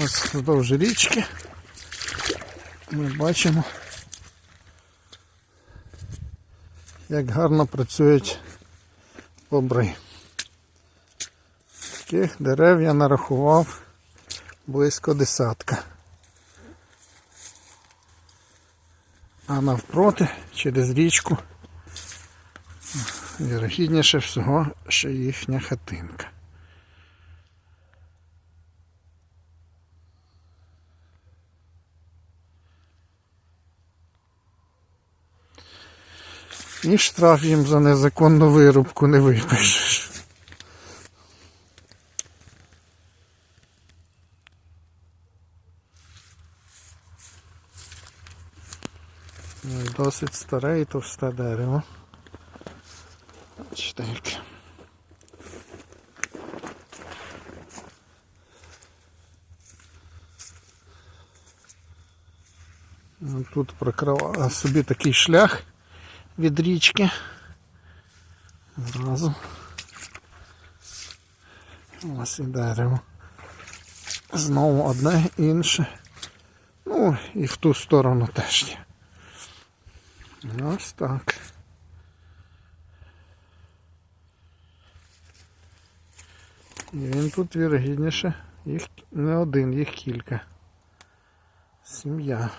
Ось вздовж річки ми бачимо, як гарно працюють бобри. Таких дерев я нарахував близько десятка. А навпроти, через річку, вірогідніше всього, ще їхня хатинка. І штраф їм за незаконну вирубку не випишеш. Ну, Досить старе і товсте дерево. Яке. Ну, Тут прокривала собі такий шлях від річки. Зразу. Ось і дерево. Знову одне інше. Ну і в ту сторону теж є. Ось так. І він тут вірогідніше. Їх не один, їх кілька. Сім'я.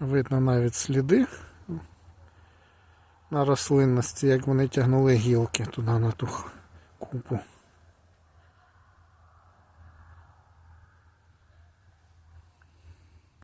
Видно навіть сліди на рослинності, як вони тягнули гілки туди на ту купу.